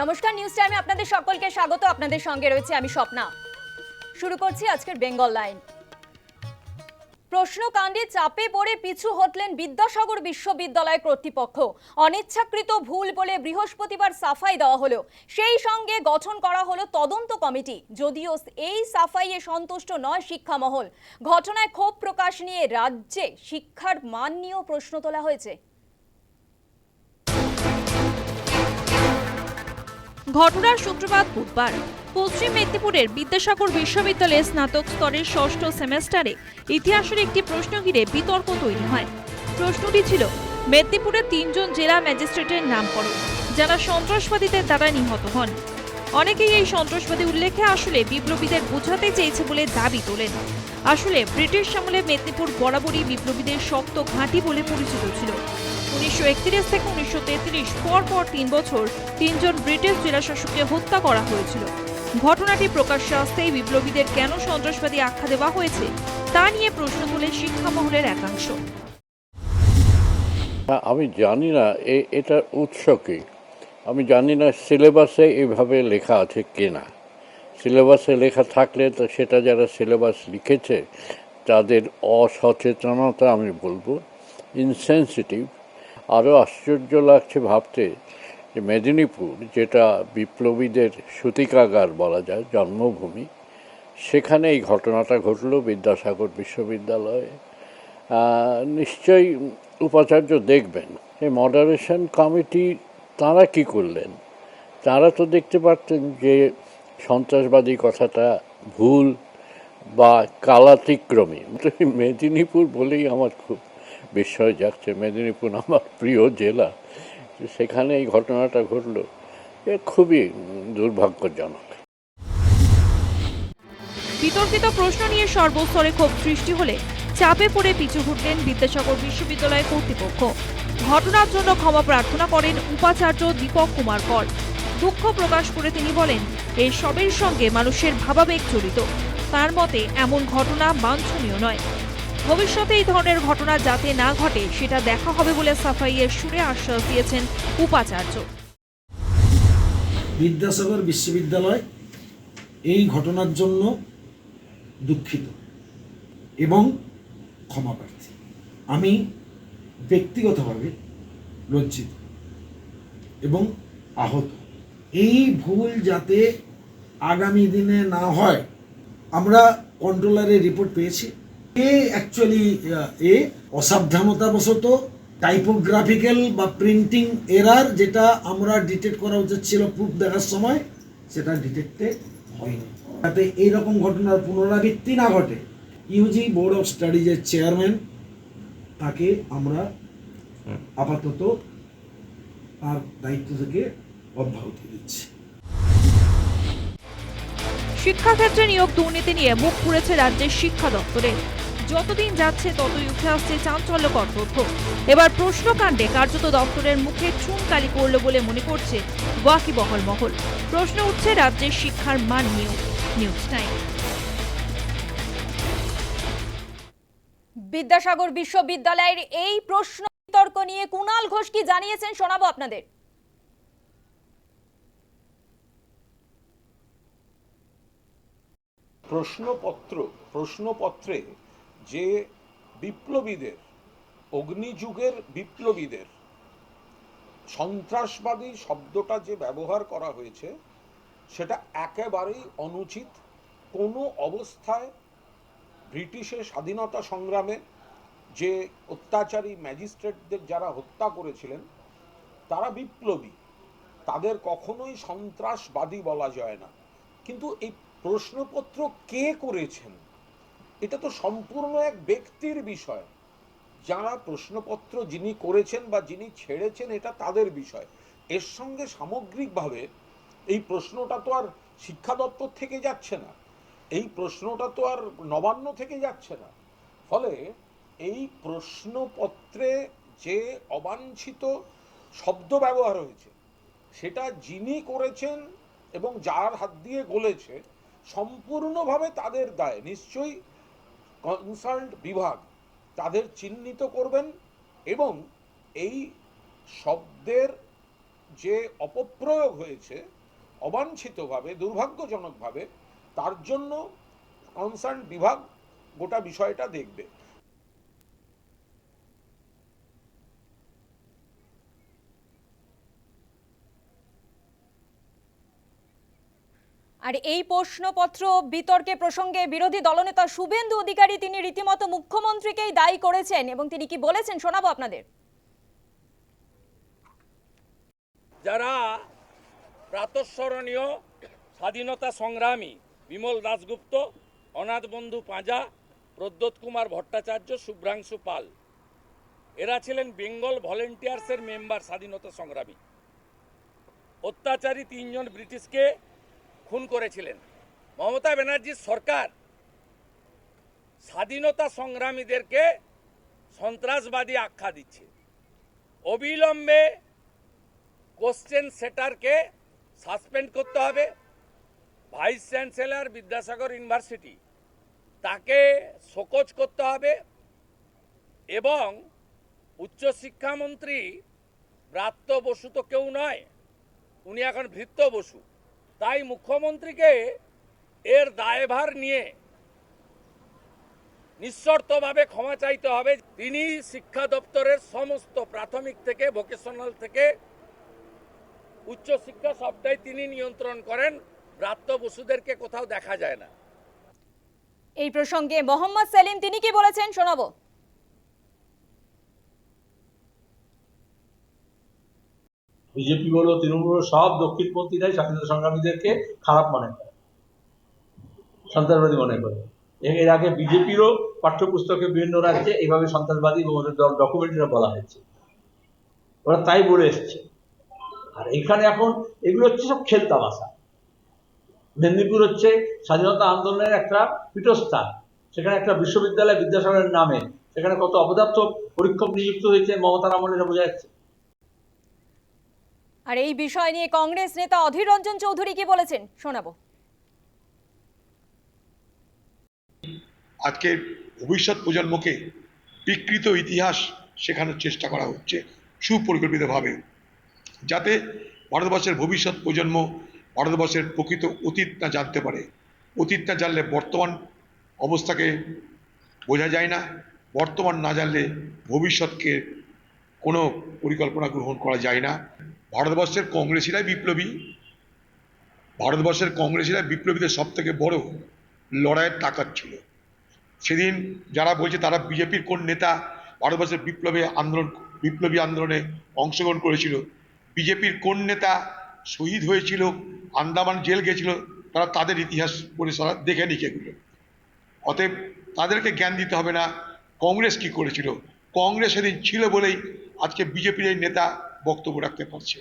নমস্কার নিউজ টাইমে আপনাদের সকলকে স্বাগত। আপনাদের সঙ্গে রয়েছে আমি স্বপ্না। শুরু করছি আজকের বেঙ্গল লাইন। প্রশ্নকাণ্ডে চাপে পড়ে পিছু হটলেন বিদ্যাসাগর বিশ্ববিদ্যালয় কর্তৃপক্ষ। অনিচ্ছাকৃত ভুল বলে বৃহস্পতিবার সাফাই দেওয়া হলো। সেই সঙ্গে গঠন করা হলো তদন্ত কমিটি। যদিও এই সাফাইয়ে সন্তুষ্ট নয় শিক্ষামহল। ঘটনায় ক্ষোভ প্রকাশ নিয়ে রাজ্যে শিক্ষার মান নিয়েও প্রশ্ন তোলা হয়েছে। ঘটনার সূত্রপাত বুধবার। পশ্চিম মেদিনীপুরের বিদ্যাসাগর বিশ্ববিদ্যালয়ে স্নাতক স্তরের ষষ্ঠ সেমেস্টারে ইতিহাসের একটি প্রশ্ন ঘিরে বিতর্ক তৈরি হয়। প্রশ্নটি ছিল, মেদিনীপুরের তিনজন জেলা ম্যাজিস্ট্রেটের নাম করো যারা সন্ত্রাসবাদীদের দ্বারা নিহত হন। অনেকেই এই সন্ত্রাসবাদী উল্লেখে আসলে বিপ্লবীদের বোঝাতে চেয়েছে বলে দাবি তোলেন। আসলে ব্রিটিশ আমলে মেদিনীপুর বরাবরই বিপ্লবীদের শক্ত ঘাঁটি বলে পরিচিত ছিল। উনিশশো একত্রিশ থেকে উনিশশো তেত্রিশ পর পর তিন বছর তিনজন ব্রিটিশ জেলাশাসককে হত্যা করা হয়েছিল। ঘটনাটি প্রকাশ্যে আসতেই বিপ্লবীদের কেন সন্ত্রাসবাদী আখ্যা দেওয়া হয়েছে, তা নিয়ে প্রশ্ন তোলে শিক্ষা মহলের একাংশ আমি জানি না, এ- এটার উৎস কি? আমি জানি না সিলেবাসে এভাবে লেখা আছে কিনা। সিলেবাসে লেখা থাকলে তো সেটা যারা সিলেবাস লিখেছে, তাদের অসচেতনতা আমি বলব ইনসেন্সিটিভ আরও আশ্চর্য লাগছে ভাবতে যে মেদিনীপুর, যেটা বিপ্লবীদের সূতিকাগার বলা যায়, জন্মভূমি, সেখানে এই ঘটনাটা ঘটলো বিদ্যাসাগর বিশ্ববিদ্যালয়ে। নিশ্চয়ই উপাচার্য দেখবেন এই মডারেশন কমিটি তারা কি করলেন? তারা তো দেখতে পারতেন যে সন্ত্রাসবাদী কথাটা ভুল বা কালাতিক্রমী। মেদিনীপুর বলেই আমার খুব বিস্ময় যাচ্ছে। মেদিনীপুর আমার প্রিয় জেলা। সেখানে এই ঘটনাটা ঘটলো। এ খুবই দুর্ভাগ্যজনক। বিতর্কিত প্রশ্ন নিয়ে সর্বস্তরে ক্ষোভ সৃষ্টি হলে চাপে পড়ে পিছু হটলেন বিদ্যাসাগর বিশ্ববিদ্যালয় কর্তৃপক্ষ। ঘটনার জন্য ক্ষমা প্রার্থনা করেন উপাচার্য দীপক কুমার কর। দুঃখ প্রকাশ করে তিনি বলেন এই সবের সঙ্গে মানুষের ভাবাবেগ জড়িত। তার মতে, এমন ঘটনা বাঞ্ছনীয় নয়। ভবিষ্যতে এই ধরনের ঘটনা যাতে না ঘটে, সেটা দেখা হবে বলে সাফাইয়ের সুরে আশ্বাস দিয়েছেন উপাচার্য। বিদ্যাসাগর বিশ্ববিদ্যালয় এই ঘটনার জন্য দুঃখিত এবং ক্ষমা প্রার্থী। আমি ব্যক্তিগতভাবে লজ্জিত এবং আহত। এই ভুল যাতে আগামী দিনে না হয়, আমরা কন্ট্রোলারের রিপোর্ট পেয়েছি। এ অ্যাকচুয়ালি এ অসাবধানতাবশত টাইপোগ্রাফিক্যাল বা প্রিন্টিং এরার যেটা আমরা ডিটেক্ট করা উচিত ছিল প্রুফ দেখার সময়, সেটা ডিটেক্টে হয়নি। যাতে এইরকম ঘটনার পুনরাবৃত্তি না ঘটে। ইউজি বোর্ড অফ স্টাডিজের চেয়ারম্যান তাকে আমরা আপাতত তার দায়িত্ব থেকে অব্যাহতি দিচ্ছি। শিক্ষাক্ষেত্রে নিয়োগ দুর্নীতি নিয়ে মুখ পুড়েছে রাজ্যের শিক্ষা দপ্তরে। যতদিন যাচ্ছে, ততই উঠে আসছে চাঞ্চল্যকর তথ্য। এবার প্রশ্নকাণ্ডে কার্যত দপ্তরের মুখে চুন কালি করল বলে মনে করছে ওয়াকিবহল মহল। প্রশ্ন উঠছে রাজ্যের শিক্ষার মান নিয়েও। নিউজ টাইম বিদ্যাসাগর বিশ্ববিদ্যালয়ের এই প্রশ্ন বিতর্ক নিয়ে কুণাল ঘোষ কি জানিয়েছেন শোনাবো আপনাদের। প্রশ্নপত্র, প্রশ্নপত্রে যে বিপ্লবীদের, অগ্নিযুগের বিপ্লবীদের, সন্ত্রাসবাদী শব্দটা যে ব্যবহার করা হয়েছে, সেটা একেবারেই অনুচিত। কোনো অবস্থায় ব্রিটিশের স্বাধীনতা সংগ্রামে যে অত্যাচারী ম্যাজিস্ট্রেটদের যারা হত্যা করেছিলেন, তারা বিপ্লবী। তাদের কখনোই সন্ত্রাসবাদী বলা যায় না। কিন্তু এই প্রশ্নপত্র কে করেছেন? এটা তো সম্পূর্ণ এক ব্যক্তির বিষয়। যারা প্রশ্নপত্র যিনি করেছেন বা যিনি ছেড়েছেন, এটা তাদের বিষয়। এর সঙ্গে সামগ্রিকভাবে এই প্রশ্নটা তো আর শিক্ষা দপ্তর থেকে যাচ্ছে না। এই প্রশ্নটা তো আর নবান্ন থেকে যাচ্ছে না। ফলে এই প্রশ্নপত্রে যে অবাঞ্ছিত শব্দ ব্যবহার হয়েছে, সেটা যিনি করেছেন এবং যার হাত দিয়ে গলেছে সম্পূর্ণভাবে তাদের দায়। নিশ্চয়ই কনসার্ট বিভাগ তাদের চিহ্নিত করবেন এবং এই শব্দের যে অপপ্রয়োগ হয়েছে, অবাঞ্ছিতভাবে, দুর্ভাগ্যজনকভাবে, তার জন্য কনসার্ন বিভাগ গোটা বিষয়টা দেখবে। আর এই প্রশ্নপত্র বিতর্কে প্রসঙ্গে বিরোধী দলনেতা শুভেন্দু অধিকারী তিনি রীতিমতো মুখ্যমন্ত্রীকেই দায়ী করেছেন এবং তিনি কি বলেছেন শোনাবো আপনাদের? যারা প্রাতঃস্মরণীয় স্বাধীনতা সংগ্রামী বিমল দাশগুপ্ত, অনাথ বন্ধু পাঁজা, প্রদ্যোৎ কুমার ভট্টাচার্য, শুভ্রাংশু পাল, এরা ছিলেন বেঙ্গল ভলেন্টিয়ার্সের মেম্বার স্বাধীনতা সংগ্রামী। অত্যাচারী তিনজন ব্রিটিশকে খুন করেছিলেন। মমতা ব্যানার্জির সরকার স্বাধীনতা সংগ্রামীদেরকে সন্ত্রাসবাদী আখ্যা দিচ্ছে। অবিলম্বে কোশ্চেন সেটারকে সাসপেন্ড করতে হবে। ভাইস চ্যান্সেলর বিদ্যাসাগর ইউনিভার্সিটি তাকে শোকজ করতে হবে এবং উচ্চশিক্ষামন্ত্রী ব্রাত্য বসু তো কেউ নয়, উনি এখন ভৃত্য বসু। তাই মুখ্যমন্ত্রীকে এর দায়ভার নিয়ে নিঃশর্তভাবে ক্ষমা চাইতে হবে। তিনি শিক্ষা দপ্তরের সমস্ত প্রাথমিক থেকে ভোকেশনাল থেকে, উচ্চশিক্ষা সবটাই তিনি নিয়ন্ত্রণ করেন। ব্রাত্য বসুদেরকে কোথাও দেখা যায় না। এই প্রসঙ্গে মোহাম্মদ সেলিম তিনি কি বলেছেন শোনাবো? বিজেপি বলো, তৃণমূল সব দক্ষিণপন্থীরাই স্বাধীনতা সংগ্রামীদেরকে খারাপ মনে করে। সন্ত্রাসবাদী মনে করে। এর আগে বিজেপিরও পাঠ্যপুস্তকে বিভিন্ন রাজ্যে এইভাবে সন্ত্রাসবাদী ডকুমেন্টারি বলা হয়েছে। ওরা তাই বলে এসছে। আর এখানে এখন এগুলো হচ্ছে সব খেলতামাশা মেদিনীপুর হচ্ছে স্বাধীনতা আন্দোলনের একটা পীঠস্থান। সেখানে একটা বিশ্ববিদ্যালয় বিদ্যাসাগরের নামে। সেখানে কত অপদার্থ পরীক্ষক নিযুক্ত হয়েছে মমতার আমলে বোঝা যাচ্ছে। আর এই বিষয় নিয়ে কংগ্রেস নেতা অধীর রঞ্জন চৌধুরী কি বলেছেন? শোনাবো। আজকে ভবিষ্যৎ প্রজন্মকে বিকৃত ইতিহাস শেখানোর চেষ্টা করা হচ্ছে সুপরিকল্পিতভাবে, যাতে ভারতবর্ষের ভবিষ্যৎ প্রজন্ম ভারতবর্ষের প্রকৃত অতীত না জানতে পারে। অতীত না জানলে বর্তমান অবস্থাকে বোঝা যায় না, বর্তমান না জানলে ভবিষ্যৎকে কোনো পরিকল্পনা গ্রহণ করা যায় না। ভারতবর্ষের কংগ্রেসিরাই বিপ্লবী। ভারতবর্ষের কংগ্রেসিরা বিপ্লবীদের সব থেকে বড় লড়াইয়ের তাকাত ছিল। সেদিন যারা বলছে তারা বিজেপির কোন নেতা ভারতবর্ষের বিপ্লবী আন্দোলন, বিপ্লবী আন্দোলনে অংশগ্রহণ করেছিল, বিজেপির কোন নেতা শহীদ হয়েছিল, আন্দামান জেল গেছিল, তারা তাদের ইতিহাস পড়ে সারা, দেখে নিক এগুলো। অতএব তাদেরকে জ্ঞান দিতে হবে না, কংগ্রেস কি করেছিল? কংগ্রেস সেদিন ছিল বলেই আজকে বিজেপির এই নেতা বক্তব্য রাখতে পারছে।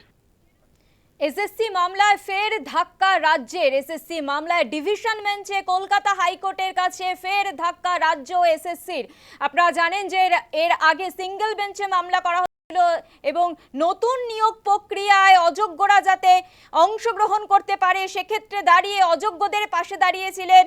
এসএসসি মামলায় ফের ধাক্কা রাজ্যের। এসএসসি মামলায় ডিভিশন বেঞ্চে কলকাতা হাইকোর্টের কাছে ফের ধাক্কা রাজ্য এসএসসির। আপনারা জানেন যে এর- আগে সিঙ্গেল বেঞ্চে মামলা করা হয়েছিল এবং নতুন নিয়োগ প্রক্রিয়ায় অযোগ্যরা যাতে অংশগ্রহণ করতে পারে, সেক্ষেত্রে দাঁড়িয়ে অযোগ্যদের পাশে দাঁড়িয়েছিলেন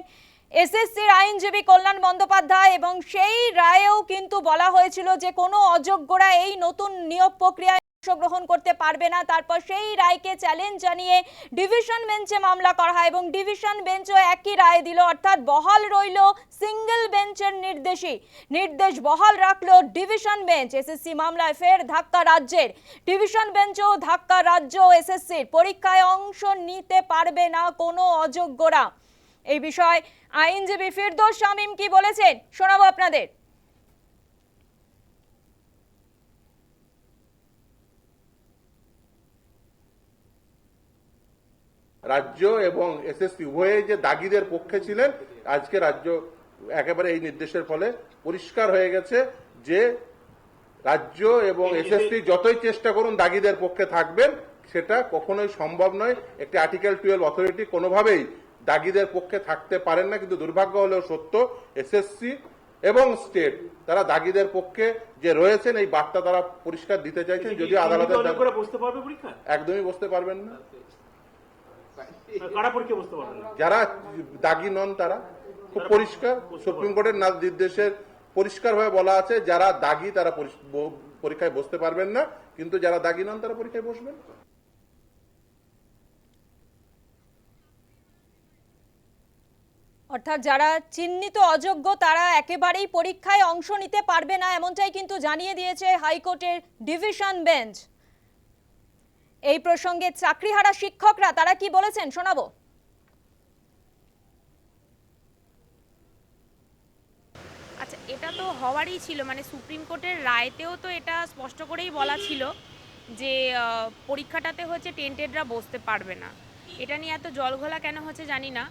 এসএসসির আইনজীবী কল্যাণ বন্দ্যোপাধ্যায় এবং সেই রায়েও কিন্তু বলা হয়েছিল যে কোনো অযোগ্যরা এই নতুন নিয়োগ প্রক্রিয়ায় অংশগ্রহণ করতে পারবে না। তারপর সেই রায়কে চ্যালেঞ্জ জানিয়ে ডিভিশন বেঞ্চে মামলা করা হয় এবং ডিভিশন বেঞ্চও একই রায় দিল। অর্থাৎ বহাল রইল সিঙ্গেল বেঞ্চের নির্দেশই। নির্দেশ বহাল রাখল ডিভিশন বেঞ্চ এসএসসি মামলায় ফের ধাক্কা রাজ্যের। ডিভিশন বেঞ্চও ধাক্কা রাজ্য এসএসসির পরীক্ষায় অংশ নিতে পারবে না কোনো অযোগ্যরা। এই বিষয় আইনজীবী ফিরদোস শামীম কি বলেছেন? শোনাবো আপনাদের। রাজ্য এবং এসএসপি উভয়ে যে দাগিদের পক্ষে ছিলেন আজকে রাজ্য একেবারে এই নির্দেশের ফলে পরিষ্কার হয়ে গেছে যে রাজ্য এবং এসএসপি যতই চেষ্টা করুন দাগিদের পক্ষে থাকবেন সেটা কখনোই সম্ভব নয়। একটি আর্টিকেল টুয়েলভ অথরিটি কোনোভাবেই দাগিদের পক্ষে থাকতে পারেন না কিন্তু দুর্ভাগ্য হলেও সত্য এসএসসি এবং স্টেট তারা দাগিদের পক্ষে যে রয়েছেন এই বার্তা তারা পরিষ্কার দিতে চাইছেন যদি আদালতের একদমই বসতে পারবেন না। যারা দাগি নন তারা। খুব পরিষ্কার। সুপ্রিম কোর্টের নির্দেশের পরিষ্কার পরিষ্কারভাবে বলা আছে যারা দাগি তারা পরীক্ষায় বসতে পারবেন না কিন্তু যারা দাগি নন তারা পরীক্ষায় বসবেন। অর্থাৎ যারা চিহ্নিত অযোগ্য তারা একেবারেই পরীক্ষায় অংশ নিতে পারবে না এমনটাই কিন্তু জানিয়ে দিয়েছে হাইকোর্টের ডিভিশন বেঞ্চ। এই প্রসঙ্গে চাকরিহারা শিক্ষকরা, তারা কি বলেছেন শোনাবো? আচ্ছা এটা তো হওয়ারই ছিল মানে সুপ্রিম কোর্টের রায়তেও তো এটা স্পষ্ট করেই বলা ছিল যে পরীক্ষাটাতে হচ্ছে টেন্টেডরা বসতে পারবে না। এটা নিয়ে এত জলঘোলা কেন হচ্ছে জানি না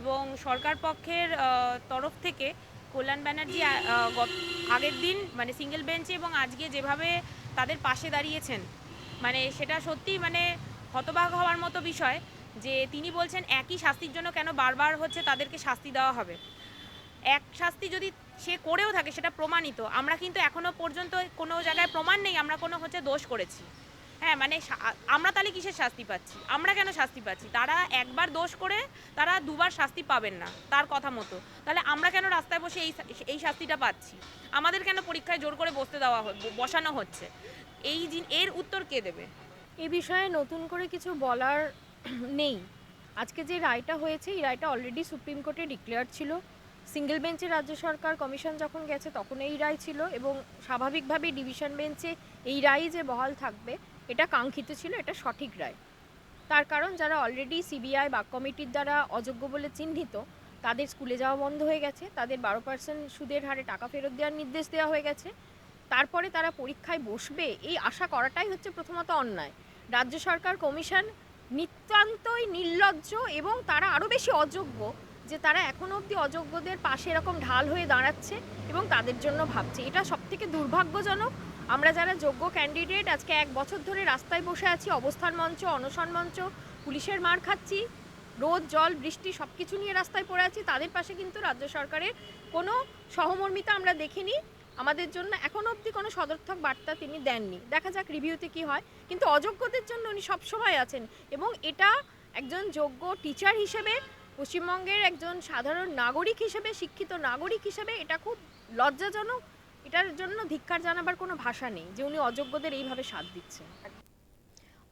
এবং সরকার পক্ষের তরফ থেকে কল্যাণ ব্যানার্জি আগের দিন মানে সিঙ্গেল বেঞ্চে এবং আজকে যেভাবে তাদের পাশে দাঁড়িয়েছেন মানে সেটা সত্যি মানে হতবাক হওয়ার মতো বিষয় যে তিনি বলছেন একই শাস্তির জন্য কেন বারবার হচ্ছে তাদেরকে শাস্তি দেওয়া হবে। এক শাস্তি যদি সে করেও থাকে সেটা প্রমাণিত। আমরা কিন্তু এখনও পর্যন্ত কোনো জায়গায় প্রমাণ নেই, আমরা কোনো হচ্ছে দোষ করেছি। হ্যাঁ মানে আমরা তাহলে কিসের শাস্তি পাচ্ছি? আমরা কেন শাস্তি পাচ্ছি? তারা একবার দোষ করে তারা দুবার শাস্তি পাবেন না, তার কথা মতো। তাহলে আমরা কেন রাস্তায় বসে এই এই শাস্তিটা পাচ্ছি? আমাদের কেন পরীক্ষায় জোর করে বসতে দেওয়া বসানো হচ্ছে? এই এর উত্তর কে দেবে? এ বিষয়ে নতুন করে কিছু বলার নেই। আজকে যে রায়টা হয়েছে, এই রায়টা অলরেডি সুপ্রিম কোর্টে ডিক্লেয়ার ছিল। সিঙ্গেল বেঞ্চে রাজ্য সরকার কমিশন যখন গেছে, তখন এই রায় ছিল এবং স্বাভাবিকভাবে ডিভিশন বেঞ্চে এই রায়ই যে বহাল থাকবে, এটা কাঙ্ক্ষিত ছিল, এটা সঠিক রায়। তার কারণ, যারা অলরেডি সিবিআই বা কমিটির দ্বারা অযোগ্য বলে চিহ্নিত, তাদের স্কুলে যাওয়া বন্ধ হয়ে গেছে, তাদের বারো পার্সেন্ট সুদের হারে টাকা ফেরত দেওয়ার নির্দেশ দেওয়া হয়ে গেছে। তারপরে তারা পরীক্ষায় বসবে, এই আশা করাটাই হচ্ছে প্রথমত অন্যায়। রাজ্য সরকার, কমিশন নিতান্তই নির্লজ্জ এবং তারা আরও বেশি অযোগ্য যে তারা এখনও অবধি অযোগ্যদের পাশে এরকম ঢাল হয়ে দাঁড়াচ্ছে এবং তাদের জন্য ভাবছে। এটা সবথেকে দুর্ভাগ্যজনক। আমরা যারা যোগ্য ক্যান্ডিডেট আজকে এক বছর ধরে রাস্তায় বসে আছি, অবস্থান মঞ্চ, অনশন মঞ্চ, পুলিশের মার খাচ্ছি, রোদ, জল, বৃষ্টি সব কিছু নিয়ে রাস্তায় পড়ে আছি, তাদের পাশে কিন্তু রাজ্য সরকারের কোনো সহমর্মিতা আমরা দেখিনি। আমাদের জন্য এখন অবধি কোনো সদর্থক বার্তা তিনি দেননি। দেখা যাক রিভিউতে কি হয়। কিন্তু অযোগ্যদের জন্য উনি সবসময় আছেন এবং এটা একজন যোগ্য টিচার হিসেবে, পশ্চিমবঙ্গের একজন সাধারণ নাগরিক হিসেবে, শিক্ষিত নাগরিক হিসেবে এটা খুব লজ্জাজনক। এটার জন্য ধিক্ষার জানাবার কোনো ভাষা নেই যে উনি অযোগ্যদের এইভাবে সাথ দিচ্ছেন।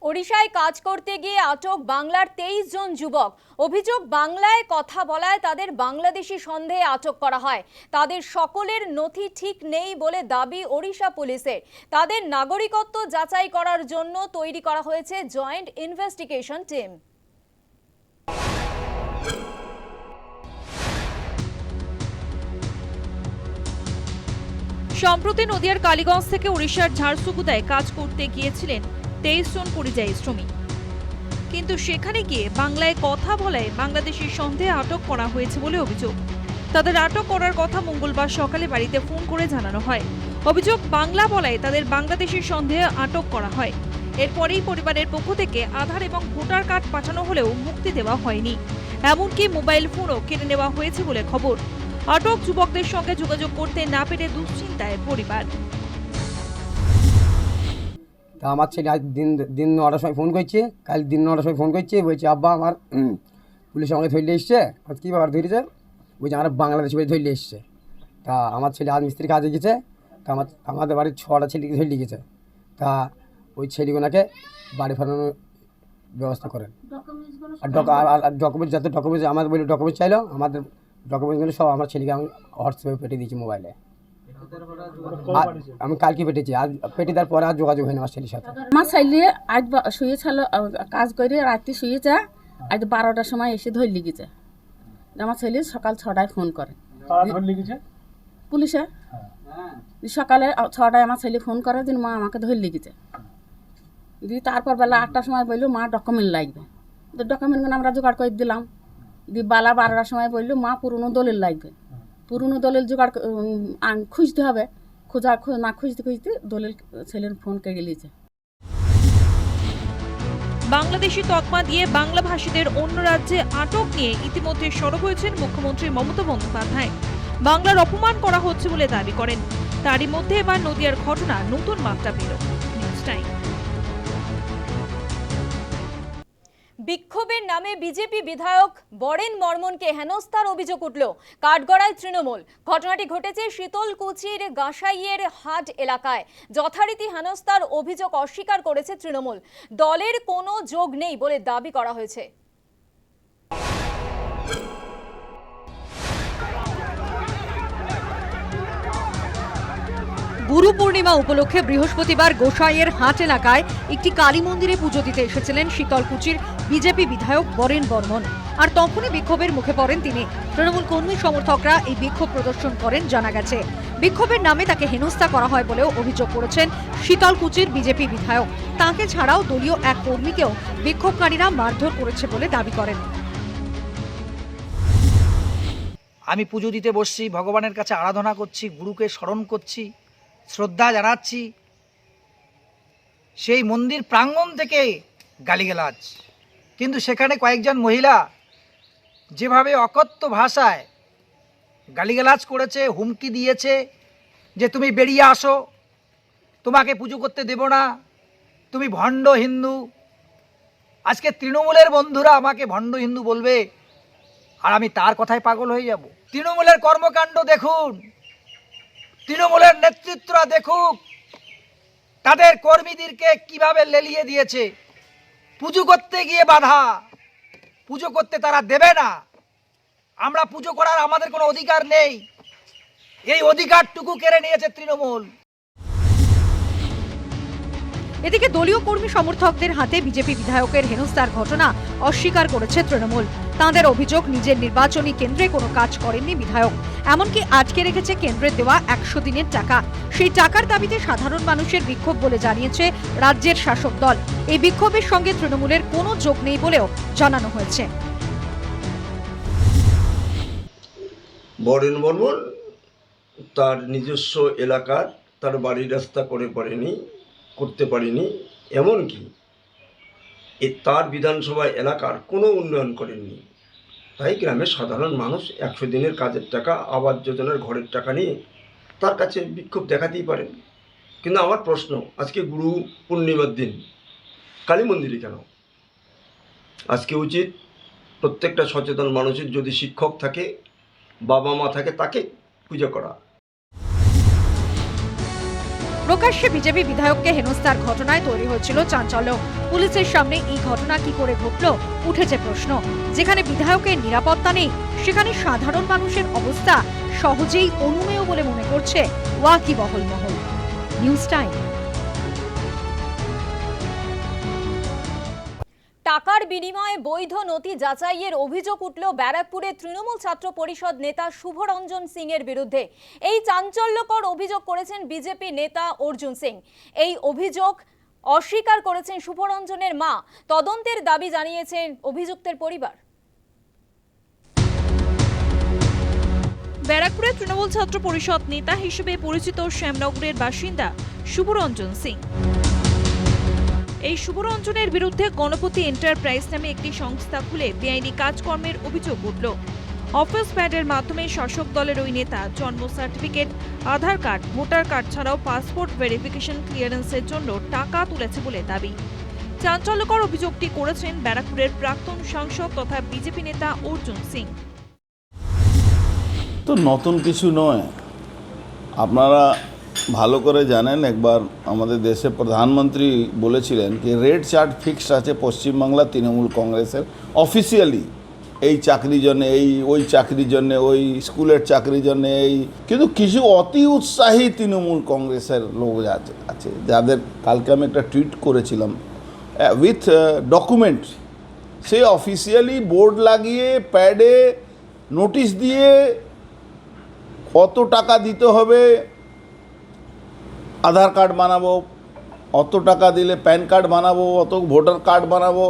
ওড়িশায় কাজ করতে গিয়ে আটক বাংলার তেইশ জন যুবক। অভিযোগ, বাংলায় কথা বলায় তাদের বাংলাদেশি সন্দেহে আটক করা হয়। তাদের সকলের নথি ঠিক নেই বলে দাবি ওড়িশা পুলিশের। তাদের নাগরিকত্ব যাচাই করার জন্য তৈরি করা হয়েছে জয়েন্ট ইনভেস্টিগেশন টিম। সম্প্রতি নদিয়ার কালীগঞ্জ থেকে উড়িষ্যার ঝাড়সুগুদায় কাজ করতে গিয়েছিলেন তেইশ জন পরিযায়ী শ্রমিক। কিন্তু সেখানে গিয়ে বাংলায় কথা বলায় বাংলাদেশি সন্দেহে আটক করা হয়েছে বলে অভিযোগ। তাদের আটক করার কথা মঙ্গলবার সকালে বাড়িতে ফোন করে জানানো হয়। অভিযোগ, বাংলা বলায় তাদের বাংলাদেশি সন্দেহে আটক করা হয়। এরপরেই পরিবারের পক্ষ থেকে আধার এবং ভোটার কার্ড পাঠানো হলেও মুক্তি দেওয়া হয়নি। এমনকি মোবাইল ফোনও কেড়ে নেওয়া হয়েছে বলে খবর। আটক যুবকদের সঙ্গে যোগাযোগ করতে না পেরে দুশ্চিন্তায় পরিবার। তা আমার ছেলে আজ দিন দিন নটার সময় ফোন করছে, কাল দিন নটার সময় ফোন করছে, বলছে, আব্বা, আমার পুলিশ আমাকে ধরলে এসছে। আর কী ব্যাপার ধরেছে? বলছে, আমার বাংলাদেশ বাড়ি ধরলে এসছে। তা আমার ছেলে আজ মিস্ত্রি কাজে গেছে। তা আমার, আমাদের বাড়ির ছটা ছেলেকে ধরলে গেছে। তা ওই ছেলেগুলোকে বাড়ি ফেরানোর ব্যবস্থা করেন। আর ডকুমেন্ট যত ডকুমেন্টস আমাদের বলে ডকুমেন্টস চাইলো, আমাদের ডকুমেন্টসগুলো সব আমার ছেলেকে আমি হোয়াটসঅ্যাপে পেটে দিয়েছি মোবাইলে আমি কালকে পেটেছি। আজ পেটে দেওয়ার পরে আর যোগাযোগ হয়নি আমার ছেলের সাথে। আমার ছেলে আজ শুয়েছিল আহ, কাজ করে রাতে শুয়েছে আজ বারোটার সময় এসে ধরে লিগেছে আমার ছেলে সকাল ছটায় ফোন করে। পুলিশে? সকালে ছটায় আমার ছেলে ফোন করে দিন মা আমাকে ধরে লিখেছে দিয়ে তারপর বেলা আটটার সময় বলল মা ডকুমেন্ট লাগবে। তো ডকুমেন্টগুলো আমরা জোগাড় করে দিলাম। দিয়ে বেলা বারোটার সময় বলল মা পুরনো দলিল লাগবে। পুরনো দলিল জোগাড় খুঁজতে হবে। খোঁজা না খুঁজতে খুঁজতে দলিল ছেলের ফোন কেড়ে নিয়েছে বাংলাদেশি তকমা দিয়ে বাংলা ভাষীদের অন্য রাজ্যে আটক নিয়ে ইতিমধ্যে সরব হয়েছেন মুখ্যমন্ত্রী মমতা বন্দ্যোপাধ্যায়। বাংলার অপমান করা হচ্ছে বলে দাবি করেন। তারই মধ্যে এবার নদিয়ার ঘটনা নতুন মাত্রা পেল। News time. বিক্ষোভের নামে বিজেপি বিধায়ক বরেন মর্মনকে হেনস্থার অভিযোগ উঠল কাঠগড়ায় তৃণমূল। ঘটনাটি ঘটেছে শীতলকুচির গাঁসাইয়ের হাট এলাকায়। যথারীতি হেনস্থার অভিযোগ অস্বীকার করেছে তৃণমূল। দলের কোনো যোগ নেই বলে দাবি করা হয়েছে। গুরু পূর্ণিমা উপলক্ষে বৃহস্পতিবার গোসাইয়ের হাট এলাকায় একটি কালী মন্দিরে পুজো দিতে এসেছিলেন শীতলকুচির বিজেপি বিধায়ক বরেন বর্মন। আর তখনই বিক্ষোভের মুখে পড়েন তিনি। তৃণমূল কর্মী সমর্থকরা এই বিক্ষোভ প্রদর্শন করেন জানা গেছে। বিক্ষোভের নামে তাকে হেনস্থা করা হয় বলেও অভিযোগ করেছেন শীতলকুচির বিজেপি বিধায়ক। তাকে ছাড়াও দলীয় এক কর্মীকেও বিক্ষোভকারীরা মারধর করেছে বলে দাবি করেন। আমি পুজো দিতে বসছি, ভগবানের কাছে আরাধনা করছি, গুরুকে স্মরণ করছি। শ্রদ্ধা জানাচ্ছি। সেই মন্দির প্রাঙ্গণ থেকে গালিগালাজ। কিন্তু সেখানে কয়েকজন মহিলা যেভাবে অকথ্য ভাষায় গালিগালাজ করেছে, হুমকি দিয়েছে, যে তুমি বেরিয়ে আসো, তোমাকে পুজো করতে দেব না, তুমি ভণ্ড হিন্দু, আজকে তৃণমূলের বন্ধুরা আমাকে ভণ্ড হিন্দু বলবে, আর আমি তার কথায় পাগল হয়ে যাব। তৃণমূলের কর্মকাণ্ড দেখুন। তৃণমূলের নেতৃত্বরা দেখুক, তাদের কর্মীদেরকে কীভাবে লেলিয়ে দিয়েছে। পুজো করতে গিয়ে বাধা, পুজো করতে তারা দেবে না। আমরা পুজো করার আমাদের কোনো অধিকার নেই। এই অধিকারটুকু কেড়ে নিয়েছে তৃণমূল। এদিকে দলীয় কর্মী সমর্থকদের হাতে বিজেপি বিধায়কের হেনস্থার ঘটনা অস্বীকার করেছে তৃণমূল। তাঁদের অভিযোগ, নিজের নির্বাচনী কেন্দ্রে কোনো কাজ করেননি বিধায়ক। এমনকি আটকে রেখেছে কেন্দ্রের দেওয়া একশো দিনের টাকা। সেই টাকার দাবিতে সাধারণ মানুষের বিক্ষোভ বলে জানিয়েছে রাজ্যের শাসক দল। এই বিক্ষোভের সঙ্গে তৃণমূলের কোনো যোগ নেই বলেও জানানো হয়েছে। বরেন বর্মন, তার নিজস্ব এলাকার তার বাড়ির রাস্তা করে পারেনি, করতে পারেনি, এমনকি এ তার বিধানসভা এলাকার কোনো উন্নয়ন করেননি। তাই গ্রামের সাধারণ মানুষ একশো দিনের কাজের টাকা আবাস যোজনার ঘরের টাকা নিয়ে তার কাছে বিক্ষোভ দেখাতেই পারেন। কিন্তু আমার প্রশ্ন, আজকে গুরু পূর্ণিমার দিন, কালী মন্দিরে কেন? আজকে উচিত প্রত্যেকটা সচেতন মানুষের যদি শিক্ষক থাকে, বাবা মা থাকে, তাকে পূজা করা। প্রকাশ্যে বিজেপি বিধায়ককে হেনস্থার ঘটনায় তৈরি হয়েছিল চাঞ্চল্য। পুলিশের সামনে এই ঘটনা কি করে ঘটল, উঠেছে প্রশ্ন। যেখানে বিধায়কের নিরাপত্তা নেই, সেখানে সাধারণ মানুষের অবস্থা সহজেই অনুমেয় বলে মনে করছে ওয়াকিবহল মহল নিউজ টাইম। টাকার বিনিময়ে বৈধ নথি যাচাইয়ের অভিযোগ উঠল ব্যারাকপুরে তৃণমূল ছাত্র পরিষদ নেতা শুভরঞ্জন সিং এর বিরুদ্ধে। এই চাঞ্চল্যকর অভিযোগ করেছেন বিজেপি নেতা অর্জুন সিং। এই অভিযোগ অস্বীকার করেছেন শুভরঞ্জনের মা। তদন্তের দাবি জানিয়েছেন অভিযুক্তের পরিবার। ব্যারাকপুরে তৃণমূল ছাত্র পরিষদ নেতা হিসেবে পরিচিত শ্যামনগরের বাসিন্দা শুভরঞ্জন সিং। এই শুভরঞ্জনের বিরুদ্ধে গণপতি এন্টারপ্রাইজ নামে একটি সংস্থা খুলে বেআইনি কাজকর্মের অভিযোগ উঠল। অফিস প্যাডের মাধ্যমে শাসক দলের ওই নেতা, জন্ম certificate, Aadhaar card, voter card ছাড়াও পাসপোর্ট ভেরিফিকেশন ক্লিয়ারেন্সের জন্য টাকা তুলেছে বলে দাবি। চাঞ্চল্যকর অভিযোগটি করেছেন ব্যারাকপুরের প্রাক্তন সাংসদ তথা বিজেপি নেতা অর্জুন সিং। তো নতুন কিছু নয়। আপনারা ভালো করে জানেন, একবার আমাদের দেশে প্রধানমন্ত্রী বলেছিলেন কি রেড চার্ট ফিক্সড আছে পশ্চিমবাংলা তৃণমূল কংগ্রেসের। অফিসিয়ালি এই চাকরির জন্য, এই, ওই চাকরির জন্য, ওই স্কুলের চাকরির জন্য, এই, কিন্তু কিছু অতি উৎসাহী তৃণমূল কংগ্রেসের লোক আছে, যাদের কালকে আমি একটা টুইট করেছিলাম উইথ ডকুমেন্ট সে অফিসিয়ালি বোর্ড লাগিয়ে, প্যাডে নোটিশ দিয়ে কত টাকা দিতে হবে আধার কার্ড বানাবো অত টাকা দিলে প্যান কার্ড বানাবো অত ভোটার কার্ড বানাবো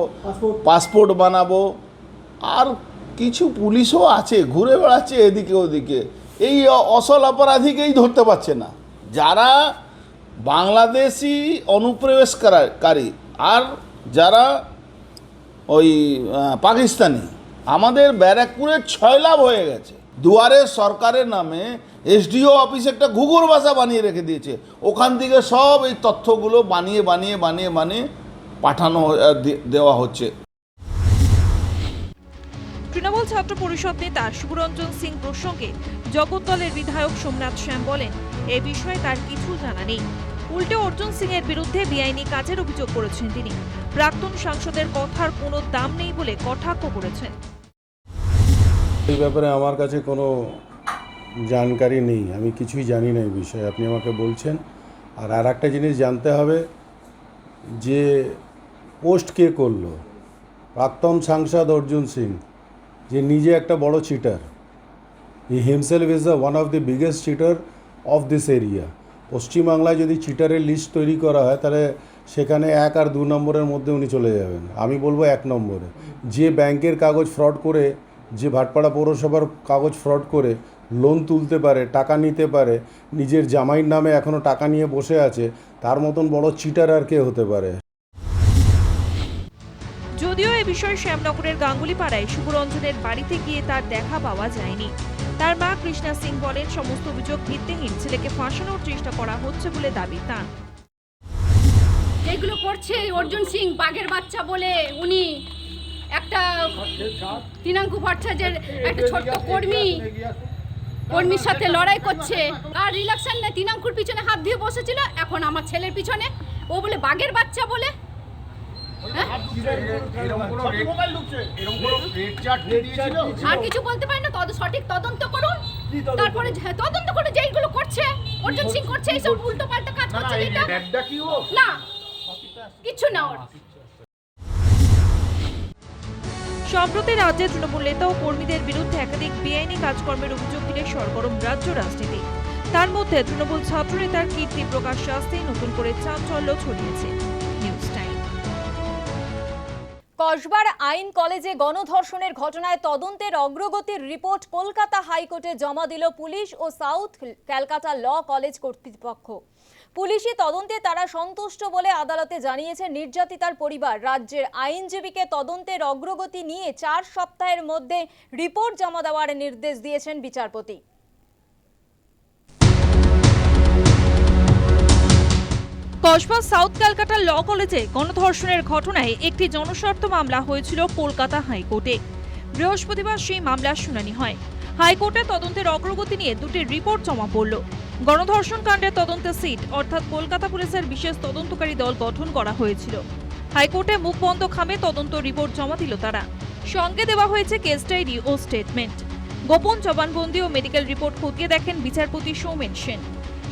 পাসপোর্ট। বানাবো আর কিছু পুলিশও আছে ঘুরে বেড়াচ্ছে এদিকে ওদিকে। এই অসল অপরাধীকেই ধরতে পারছে না। যারা বাংলাদেশি অনুপ্রবেশকারী আর যারা ওই পাকিস্তানি আমাদের ব্যারাকপুরের ছয় লাভ হয়ে গেছে। দুয়ারে সরকারের নামে এসডিও অফিস একটা ঘুঘুর বাসা বানিয়ে রেখে দিয়েছে। ওখান থেকে সব এই তথ্যগুলো বানিয়ে বানিয়ে বানিয়ে বানিয়ে পাঠানো দেওয়া হচ্ছে। তৃণমূল ছাত্র পরিষদ নেতা শুভরঞ্জন সিং প্রসঙ্গে জগদ্দলের বিধায়ক সোমনাথ শ্যাম বলেন, এ বিষয়ে তার কিছু জানা নেই। উল্টে অর্জুন সিং এর বিরুদ্ধে বেআইনি কাজের অভিযোগ করেছেন তিনি। প্রাক্তন সাংসদের কথার কোনো দাম নেই বলে কটাক্ষ করেছেন। এই ব্যাপারে আমার কাছে কোনো জানকারি নেই। আমি কিছুই জানি না এই বিষয়ে। আপনি আমাকে বলছেন। আর আর একটা জিনিস জানতে হবে যে পোস্ট কে করল? প্রাক্তন সাংসদ অর্জুন সিং, যে নিজে একটা বড় cheater he himself is the one of the biggest cheater of this area পশ্চিমবাংলায় যদি চিটারের লিস্ট তৈরি করা হয়, তাহলে সেখানে এক আর দু নম্বরের মধ্যে উনি চলে যাবেন। আমি বলব এক নম্বরে। যে ব্যাংকের কাগজ ফ্রড করে যে ভাটপাড়া পৌরসভার কাগজ ফ্রড করে লোন তুলতে পারে টাকা নিতে পারে নিজের জামাইয়ের নামে এখনও টাকা নিয়ে বসে আছে তার মতন বড় চিটার আর কে হতে পারে? যদিও এ বিষয়ে শ্যামনগরের গাঙ্গুলি পাড়ায় শুভরঞ্জনের বাড়িতে গিয়ে তার দেখা পাওয়া যায়নি। তার মা কৃষ্ণা সিং বলেন সমস্ত অভিযোগ ভিত্তিহীন। ছেলেকে ফাঁসানোর চেষ্টা করা হচ্ছে বলে দাবি তাঁর। যেগুলো করছে অর্জুন সিং বাঘের বাচ্চা বলে উনি একটা তৃণাঙ্কু ভট্টাচার্যের একটা ছোট্ট কর্মী কর্মীর সাথে লড়াই করছে। আর রিলাক্সান না তৃণাঙ্কুর পিছনে হাত দিয়ে বসেছিল এখন আমার ছেলের পিছনে। ও বলে বাঘের বাচ্চা বলে? হ্যাঁ? আর কিছু বলতে পারি না তদ সঠিক তদন্ত করুন। তারপরে তদন্ত করে যেইগুলো করছে অর্জুন সিং করছে এইসব উল্টো পাল্টা কাজ করছে না কিছু না ওর। সম্প্রতি রাজ্যে তৃণমূল নেতা ও কর্মীদের বিরুদ্ধে একাধিক বেআইনি কাজকর্মের অভিযোগ ঘিরে সরগরম রাজ্য রাজনীতি। তার মধ্যে তৃণমূল ছাত্রনেতার কীর্তি প্রকাশ শাস্তি নতুন করে চাঞ্চল্য ছড়িয়েছে। কসবার আইন কলেজে গণধর্ষণের ঘটনায় তদন্তের অগ্রগতির রিপোর্ট কলকাতা হাইকোর্টে জমা দিল পুলিশ ও সাউথ ক্যালকাটা ল কলেজ কর্তৃপক্ষ। পুলিশি তদন্তে তারা সন্তুষ্ট বলে আদালতে জানিয়েছে নির্যাতিতার পরিবার। রাজ্যের আইনজীবীকে তদন্তের অগ্রগতি নিয়ে চার সপ্তাহের মধ্যে রিপোর্ট জমা দেওয়ার নির্দেশ দিয়েছেন বিচারপতি। কসবা সাউথ ক্যালকাটা ল কলেজে গণধর্ষণের ঘটনায় একটি জনস্বার্থ মামলা হয়েছিল কলকাতা হাইকোর্টে। বৃহস্পতিবার সেই মামলার শুনানি হয়। হাইকোর্টে তদন্তের অগ্রগতি নিয়ে দুটি রিপোর্ট জমা পড়ল। গণধর্ষণ কাণ্ডের তদন্তের সিট, অর্থাৎ কলকাতা পুলিশের বিশেষ তদন্তকারী দল গঠন করা হয়েছিল। হাইকোর্টে মুখ বন্ধ খামে তদন্ত রিপোর্ট জমা দিল তারা। সঙ্গে দেওয়া হয়েছে কেস ডায়েরি ও স্টেটমেন্ট। গোপন জবানবন্দি ও মেডিকেল রিপোর্ট খতিয়ে দেখেন বিচারপতি সৌমেন সেন।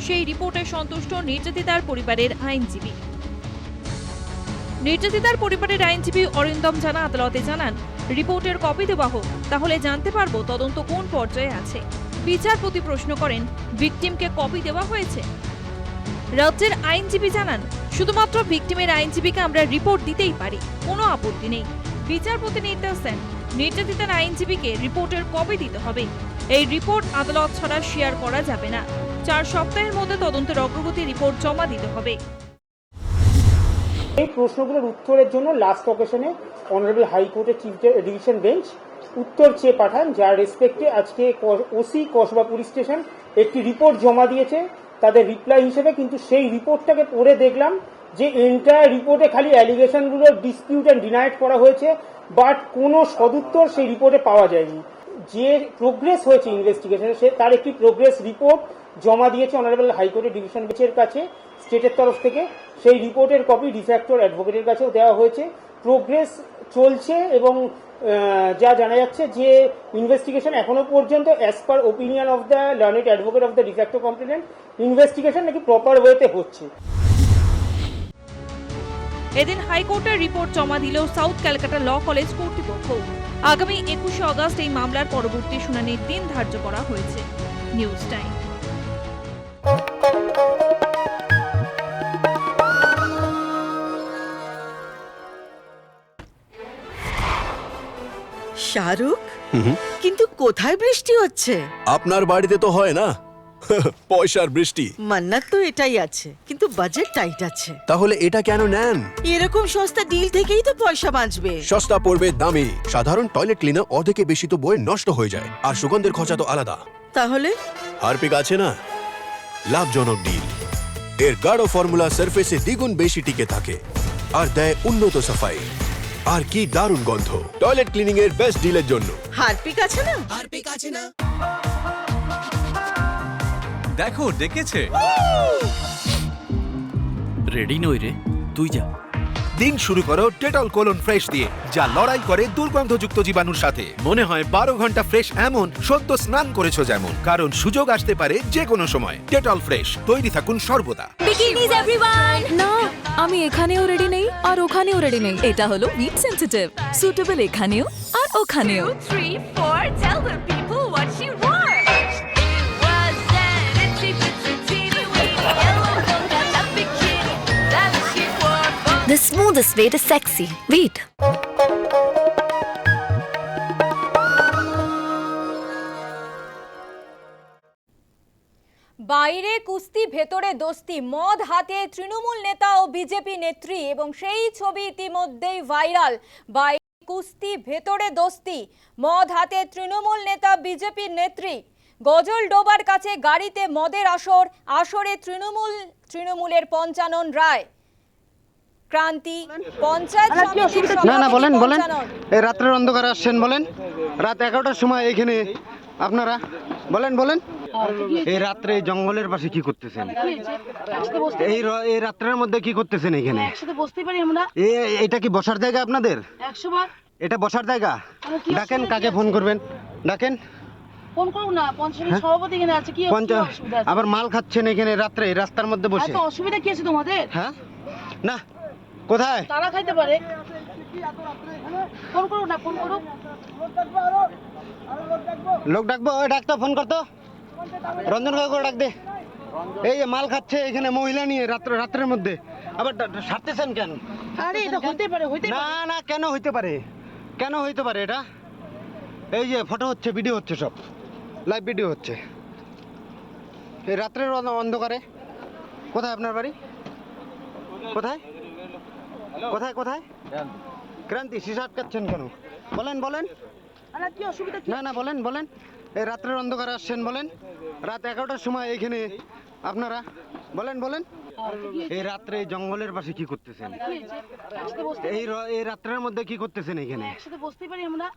সেই রিপোর্টে সন্তুষ্ট নির্যাতিতার পরিবারের আইনজীবী। নির্যাতিতার পরিবারের আইনজীবী অরিন্দম জানা আদালতে জানান রিপোর্টের কপি দেওয়া হোক, তাহলে জানতে পারব তদন্ত কোন পর্যায়ে আছে। বিচারপতি প্রশ্ন করেন, ভিকটিমকে কপি দেওয়া হয়েছে? রাজ্যের আইনজীবী জানান, শুধুমাত্র ভিকটিমের আইনজীবীকে আমরা রিপোর্ট দিতেই পারি, কোনো আপত্তি নেই। বিচারপতি নির্দেশ দেন, নির্যাতিতার আইনজীবীকে রিপোর্টের কপি দিতে হবে। এই রিপোর্ট আদালত ছাড়া শেয়ার করা যাবে না। চার সপ্তাহের মধ্যে তদন্তের অগ্রগতি রিপোর্ট জমা দিতে হবে। এই প্রশ্নগুলোর উত্তরের জন্য লাস্ট অকেশনে অনারেবল হাইকোর্টের চিফ ডিভিশন বেঞ্চ উত্তর চেয়ে পাঠান, যার রেসপেক্টে আজকে ওসি কসবা পুলিশ স্টেশন একটি রিপোর্ট জমা দিয়েছে। তাদের রিপ্লাই হিসেবে কিন্তু সেই রিপোর্টটাকে পড়ে দেখলাম যে এন্টায়ার রিপোর্টে খালি অ্যালিগেশনগুলো ডিসপিউট অ্যান্ড ডিনাইট করা হয়েছে বাট কোনো সদুত্তর সেই রিপোর্টে পাওয়া যায়নি। যে প্রোগ্রেস হয়েছে ইনভেস্টিগেশনে সে তার একটি প্রোগ্রেস রিপোর্ট জমা দিয়েছে অনারেবল হাইকোর্টের ডিভিশন বেঞ্চের কাছে। স্টেটের তরফ থেকে সেই রিপোর্টের কপি ডিফ্যাক্টর অ্যাডভোকেটের কাছেও দেওয়া হয়েছে। প্রোগ্রেস চলছে এবং যা জানা যাচ্ছে যে ইনভেস্টিগেশন এখনও পর্যন্ত as per opinion of the learned advocate of the de facto complainant investigation নাকি প্রপার ওয়েতে হচ্ছে। এদিন হাইকোর্টের রিপোর্ট জমা দিলেও সাউথ ক্যালকাটা ল কলেজ কর্তৃপক্ষ। আগামী একুশে আগস্ট এই মামলার পরবর্তী শুনানির দিন ধার্য করা হয়েছে। News time. শাহরুখ? কিন্তু কোথায় বৃষ্টি হচ্ছে? আপনার বাড়িতে তো হয় না। পয়সার বৃষ্টি। মান্নাত তো এটাই আছে কিন্তু বাজেট টাইট আছে। তাহলে এটা কেন নেন? এরকম সস্তা ডিল থেকেই তো পয়সা বাঁচবে। সস্তা পড়বে দামি। সাধারণ টয়লেট ক্লিনার অর্ধেকে বেশি তো বয়ে নষ্ট হয়ে যায় আর সুগন্ধের খরচা তো আলাদা। তাহলে? হারপিক আছে না? লাভজনক ডিল এর গাঢ় ফর্মুলা সারফেসে দ্বিগুণ বেশি টিকে থাকে আর দেয় উন্নত সাফাই। আর কি দারুণ গন্ধ। টয়লেট ক্লিনিং এর বেস্ট ডিলের জন্য। হারপিক আছে না? হারপিক আছে না। দেখো ডেকেছে। রেডি নই রে তুই যা। দিন শুরু করো ডেটল কোলন ফ্রেশ দিয়ে যা লড়াই করে দুর্গন্ধযুক্ত জীবাণুর সাথে। মনে হয় বারো ঘণ্টা ফ্রেশ এমন সদ্য স্নান করেছ যেমন কারণ সুযোগ আসতে পারে যে কোনো সময়। ডেটল ফ্রেশ তৈরি থাকুন সর্বদা। বিকিনিজ এভরিওয়ান! না আমি এখানেও রেডি নেই আর ওখানেও রেডি নেই। এটা হলো উইট সেনসিটিভ সুটেবল এখানেও আর ওখানেও। Three four tell the people what you want The smoothest way to sexy. Wait. বাইরে কুস্তি, ভেতরে দোস্তি, মদ হাতে তৃণমূল নেতা ও বিজেপি নেত্রী এবং সেই ছবি ইতিমধ্যেই ভাইরাল বাইরে কুস্তি, ভেতরে দোস্তি, মদ হাতে তৃণমূল নেতা বিজেপির নেত্রী গজল ডোবার কাছে গাড়িতে মদের আসর, আসরে তৃণমূল, তৃণমূলের পঞ্চানন রায় ক্রান্তি পঞ্চায়েত না না বলেন বলেন। এই রাত্রের অন্ধকারে আসছেন বলেন। রাত এগারোটার সময় এখানে আপনারা বলেন বলেন। এই রাত্রে জঙ্গলের পাশে কি করতেছেন? এই এই রাত্রের মধ্যে কি করতেছেন এখানে একসাথে বসতে পারি আমরা। এ- এটা কি বসার জায়গা আপনাদের? এটা বসার জায়গা? ডাকেন কাকে ফোন করবেন? ডাকেন। ফোন করুন না পঞ্চায়েত হ্যাঁ? সভাপতি এখানে আছে কি অসুবিধা আছে? আবার মাল খাচ্ছেন এখানে রাত্রে রাস্তার মধ্যে বসে। এত অসুবিধা কি আছে তোমাদের? হ্যাঁ? না কোথায়? তারা খাইতে পারে। ফোন করুন না ফোন করুন লোক ডাকবো? ওই ডাকতো ফোন করতো রঞ্জন কাকু ডাক দে। এই যে মাল খাচ্ছে এখানে মহিলা নিয়ে রাত্রে রাত্রের মধ্যে। আবার সারতেছেন কেন? আরে এটা হতে পারে হইতে না না কেন হইতে পারে? কেন হইতে পারে এটা? এই যে ফটো হচ্ছে ভিডিও হচ্ছে সব। লাইভ ভিডিও হচ্ছে। এই রাত্রের অন্ধকারে। কোথায় আপনার বাড়ি? কোথায়? কোথায় কোথায়? ক্রান্তি শিশু আটকাচ্ছেন কেন? বলেন বলেন। আরে কি অসুবিধা কি? না না বলেন বলেন। এই রাত্রের অন্ধকারে আসছেন বলেন। রাত এগারোটার সময় এইখানে আপনারা বলেন বলেন। এই রাত্রে জঙ্গলের পাশে কি করতেছেন? এই এই রাত্রের মধ্যে কি করতেছেন এখানে একসাথে বসতে পারি আমরা?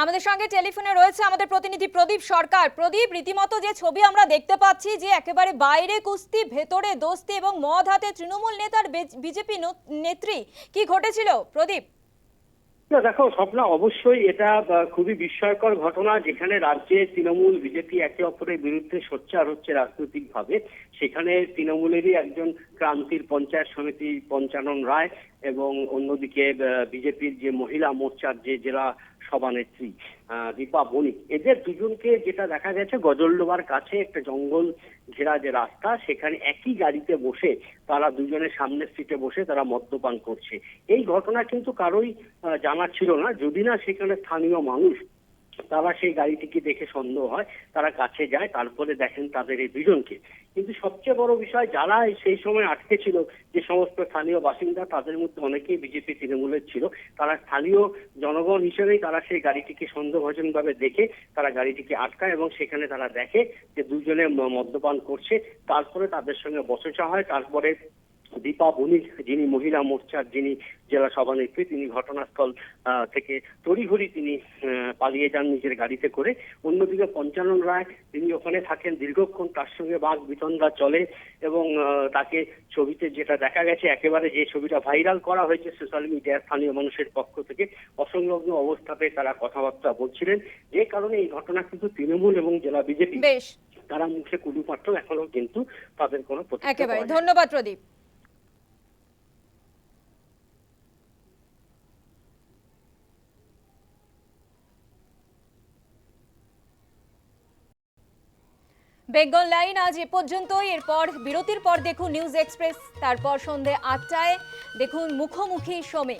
আমাদের সঙ্গে টেলিফোনে রয়েছে আমাদের প্রতিনিধি প্রদীপ সরকার। প্রদীপ, রীতিমতো যে ছবি আমরা দেখতে পাচ্ছি যে একেবারে বাইরে কুস্তি, ভেতরে দোস্তি এবং মদ হাতে তৃণমূল নেতার বিজেপি নেত্রী, কি ঘটেছিল? প্রদীপ। দেখো, স্বপ্না, অবশ্যই এটা খুবই বিস্ময়কর ঘটনা যেখানে রাজ্যে তৃণমূল, বিজেপি একে অপরের বিরুদ্ধে সোচ্চার হচ্ছে রাজনৈতিকভাবে। সেখানে তৃণমূলেরই একজন ক্রান্তির পঞ্চায়েত সমিতি পঞ্চানন রায় এবং অন্যদিকে বিজেপির যে মহিলা মোর্চার যে জেলা সভানেত্রী দীপা বণিক, এদের দুজনকে যেটা দেখা গেছে, গজলডোবার কাছে একটা জঙ্গল ঘেরা যে রাস্তা, সেখানে একই গাড়িতে বসে তারা দুজনের সামনের সিটে বসে তারা মদ্যপান করছে। এই ঘটনা কিন্তু কারোই জানা ছিল না। যদি না সেখানে স্থানীয় মানুষ তারা সেই গাড়িটিকে দেখে সন্দেহ হয়, তারা কাছে যায়, তারপরে দেখেন তাদের এই দুজনকে। কিন্তু সবচেয়ে বড় বিষয়, যারা সেই সময় আটকে ছিল, যে সমস্ত স্থানীয় বাসিন্দা, তাদের মধ্যে অনেকেই বিজেপি তৃণমূলের ছিল, তারা স্থানীয় জনগণ হিসেবেই তারা সেই গাড়িটিকে সন্দেহভাজনভাবে দেখে, তারা গাড়িটিকে আটকায় এবং সেখানে তারা দেখে যে দুজনে মদ্যপান করছে, তারপরে তাদের সঙ্গে বচসা হয়, তারপরে দীপা বণিক যিনি মহিলা মোর্চার যিনি জেলা সভানেত্রী তিনি ঘটনাস্থল থেকে তড়িঘড়ি তিনি পালিয়ে যান নিজের গাড়িতে করে। অন্যদিকে পঞ্চানন রায় তিনি ওখানে থাকেন দীর্ঘক্ষণ তার সঙ্গে বাঘ বিতণ্ডা চলে এবং তাকে ছবিতে যেটা দেখা গেছে একেবারে যে ছবিটা ভাইরাল করা হয়েছে সোশ্যাল মিডিয়ায় স্থানীয় মানুষের পক্ষ থেকে অসংলগ্ন অবস্থাতে তারা কথাবার্তা বলছিলেন। যে কারণে এই ঘটনা কিন্তু তৃণমূল এবং জেলা বিজেপি তারা মুখে কুলুপাত্র এখনও কিন্তু তাদের কোনো একেবারে। ধন্যবাদ প্রদীপ। বেঙ্গল লাইন আজ এ পর্যন্তই। এরপর বিরতির পর দেখুন নিউজ এক্সপ্রেস, তারপর সন্ধে আটটায় দেখুন মুখোমুখি সমে